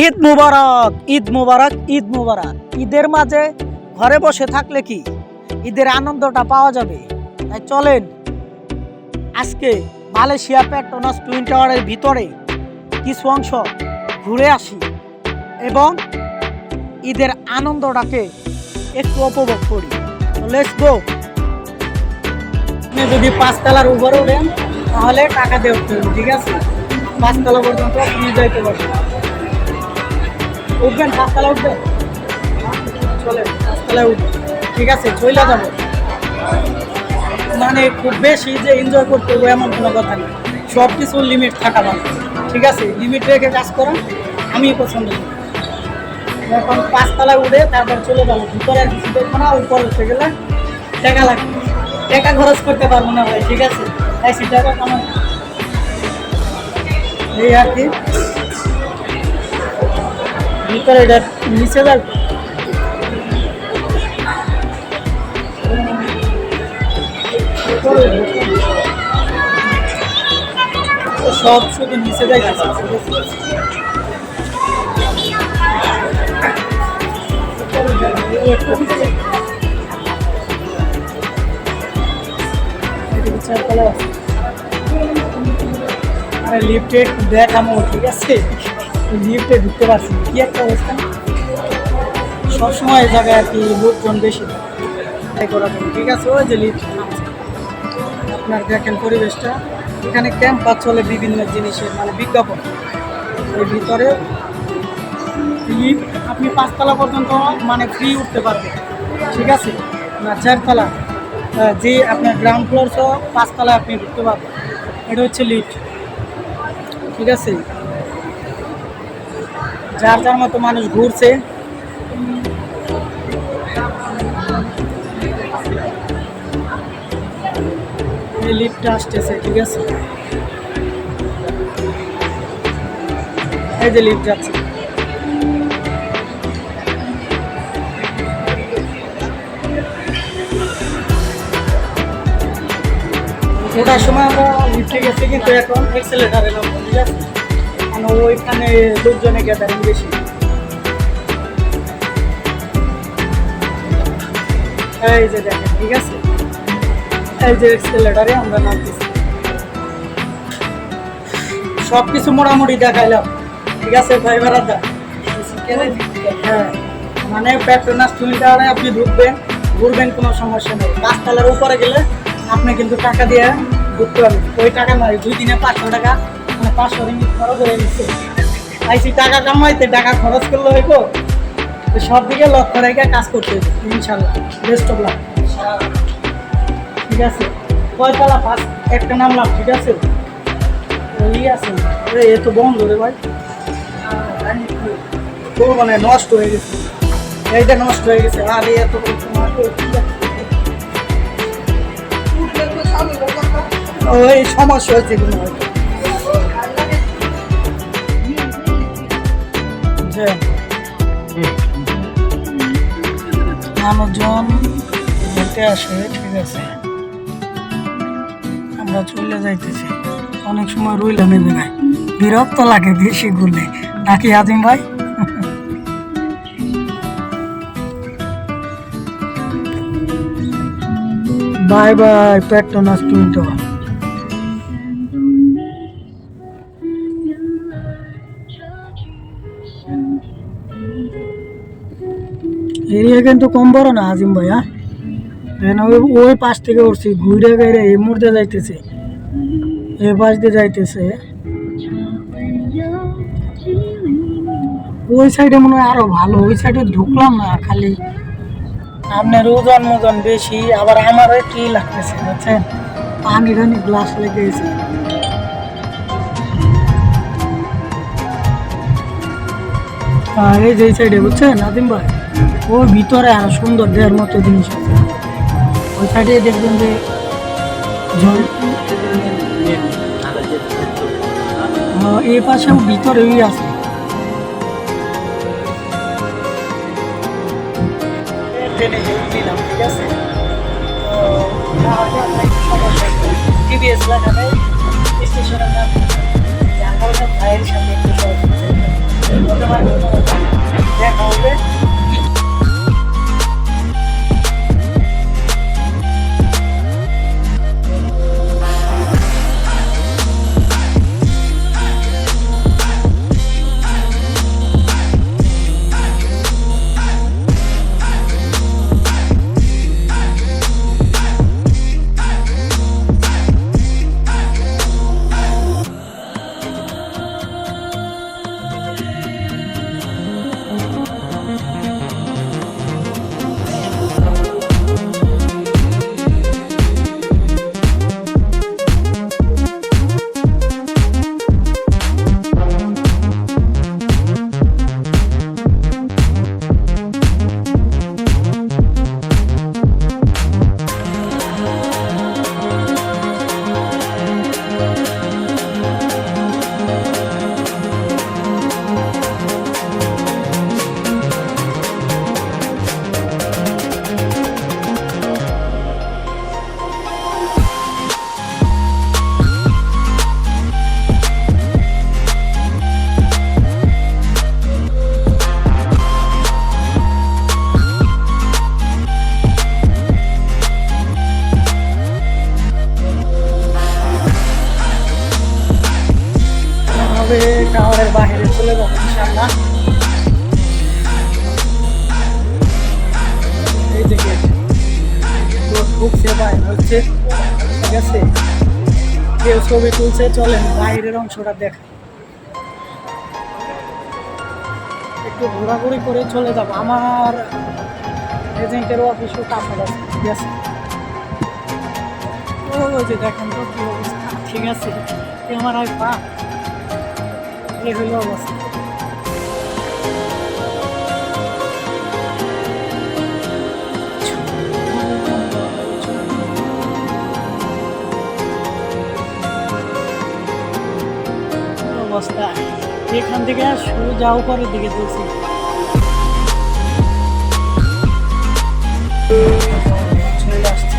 ঈদ মুবারক ঈদ মুবারক ঈদ মুবারক। ঈদের মাঝে ঘরে বসে থাকলে কি? ঈদের আনন্দটা পাওয়া যাবে। তাই চলেন, আজকে মালয়েশিয়া পেট্রোনাস টুইন টাওয়ারের ভিতরে কিছু অংশ ঘুরে আসি এবং ঈদের আনন্দটাকে একটু উপভোগ করি। লেটস গো আপনি যদি পাঁচতলার উপরে ওঠেন, তাহলে টাকা উঠতে ঠিক আছে? পাঁচতলা পর্যন্ত আপনি যাইতে পারবেন। উঠবেন পাঁচতলা উঠবেন? চলে পাঁচতলায় উঠবেন। ঠিক আছে চলে যাব। মানে খুব বেশি যে এনজয় করতে হবে এমন কোনো কথা নেই। সব কিছুর লিমিট থাকা ভালো ঠিক আছে লিমিট রেখে কাজ করা আমি পছন্দ করি। এখন পাঁচতলায় উঠে তারপর চলে যাব। ভিতরে কিছু দেখব না, উপরে উঠতে গেলে টাকা লাগবে। টাকা খরচ করতে পারব না ভাই, ঠিক আছে? টাকা কামান এই আর কি। ভিতরে এটা নিচে যাবে। সব শুধু নিচে যাইতেছে ঠিক লিফটে একটু দেখামো ঠিক আছে? লিফটে ঢুকতে পারছি। কি একটা অবস্থা? সবসময় এই জায়গায় আর কি লোকজন বেশি ঠিক আছে, ওই যে লিফট। আপনার দেখেন পরিবেশটা। এখানে ক্যাম্প চলে বিভিন্ন জিনিসের মানে বিজ্ঞাপন। এর ভিতরে লিফট, আপনি পাঁচতলা পর্যন্ত মানে ফ্রি উঠতে পারবেন। ঠিক আছে? না চারতলা। যে আপনার গ্রাউন্ড ফ্লোর সহ পাঁচতলায় আপনি ঢুকতে পারবেন। এটা হচ্ছে লিফট। ঠিক আছে? যার যার মতো মানুষ ঘুরছে। এই লিফটটা আসতেছে, ঠিক আছে? এই যে লিফট যাচ্ছে। ওটার সময় আমরা লিফটে গেছি কিন্তু এখন এক্সেলেটারে নামবো, ঠিক আছে? মানে ওইখানে লোকজনে গ্যাদারিং বেশি? এই যে দেখেন, ঠিক আছে? এই যে এক্সেলেটারে আমরা নামতেছি। সব কিছু মোটামুটি দেখাইলাম। ঠিক আছে, ভাই ভাড়াদা হ্যাঁ মানে পেট্রোনাস তুমি আপনি ঢুকবেন, ঘুরবেন, কোনো সমস্যা নেই। পাঁচতলার উপরে গেলে আপনি কিন্তু টাকা দিয়ে ঢুকতে পারবেন। ওই টাকা নয়, দুই দিনে পাঁচশো টাকা মানে পাঁচশো রিঙ্গিত খরচ করে নিচ্ছে আইসি টাকা কামাইতে টাকা খরচ করলে হইব। সব দিকে লক্ষ্য রেখে কাজ করতে হবে ইনশাল্লাহ বেস্ট অফ লাক ঠিক আছে? কয়তলা ফার্স্ট একটা নামলাম, ঠিক আছে? ওই আছে। এ তো বন্ধ রে ভাই। তো মানে নষ্ট হয়ে গেছে। এইটা নষ্ট হয়ে গেছে। আর এত ওই সমস্যা হয়েছে কোনো হয়তো যে মানুষজন ঘুরতে আসে, ঠিক আছে। আমরা চলে যাইতেছি। অনেক সময় রইলাম এই জায়গায়। বিরক্ত লাগে বেশি ঘুরলে। নাকি আজিম ভাই? Bye bye Petronas twin area কিন্তু কম বড় না আজিম ভাই হ্যাঁ? ওই ওই পাশ থেকে উঠছি, ঘুরে গেড়ে এই মুহূর্তে যাইতেছে। এ পাশ দিয়ে যাইতেছে। ওই সাইডে মনে হয় আরও ভালো, ওই সাইডে ঢুকলাম না, খালি আপনার ওজন মোজন বেশি, আবার আমার একটু ই লাগতেছে, বুঝছেন? পানি টানি গ্লাস লেগে গেছে এই যে সাইডে বুঝছেন নাদিম ভাই? ওর ভিতরে আরও সুন্দর দেওয়ার মতো জিনিস আছে ওই সাইডে দেখবেন যে জল হ্যাঁ, এই পাশেও ভিতরেই আছে টিভিএস লাগাবে খুব সেবায় হচ্ছে, ঠিক আছে? কেউ ছবি তুলছে চলেন বাইরের অংশটা দেখ। একটু ঘোরাঘুরি করে চলে যাব, আমার এজেন্টের অফিসও কাছে আছে, ঠিক আছে? ওই যে দেখেন তো কি অবস্থা, ঠিক আছে? ক্যামেরায় পা এই হলো অবস্থা। এখান থেকে সোজা উপরের দিকে চলছি চলে আসছি।